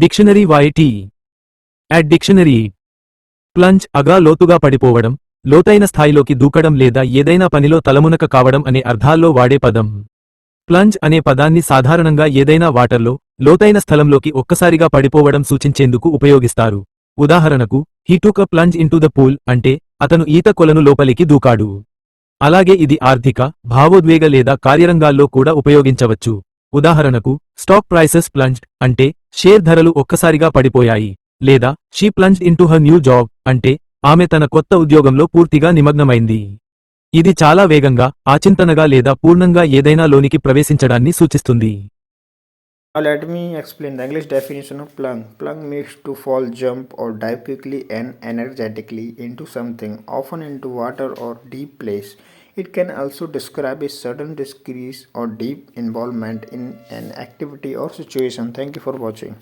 Dictionary వాయిటీ యాడ్ dictionary. Plunge అగా లోతుగా పడిపోవడం లోతైన స్థాయిలోకి దూకడం లేదా ఏదైనా పనిలో తలమునక కావడం అనే అర్థాల్లో వాడే పదం. ప్లంజ్ అనే పదాన్ని సాధారణంగా ఏదైనా వాటర్లో లోతైన స్థలంలోకి ఒక్కసారిగా పడిపోవడం సూచించేందుకు ఉపయోగిస్తారు. ఉదాహరణకు he took a plunge into the pool అంటే అతను ఈత కొలను లోపలికి దూకాడు. అలాగే ఇది ఆర్థిక భావోద్వేగ లేదా కార్యరంగాల్లో కూడా ఉపయోగించవచ్చు. ఉదాహరణకు స్టాక్ ప్రైసెస్ ప్లంజ్ అంటే షేర్ ధరలు ఒక్కసారిగా పడిపోయాయి. లేదా she plunge into her new job అంటే ఆమె తన కొత్త ఉద్యోగంలో పూర్తిగా నిమగ్నమైంది. ఇది చాలా వేగంగా ఆచింతనగా లేదా పూర్ణంగా ఏదైనా లోనికి ప్రవేశించడాన్ని సూచిస్తుంది. Let explain English definition of plunge plunge means to fall jump or dive quickly energetically in something often in water or deep place It can also describe a sudden decrease or deep involvement in an activity or situation. Thank you for watching.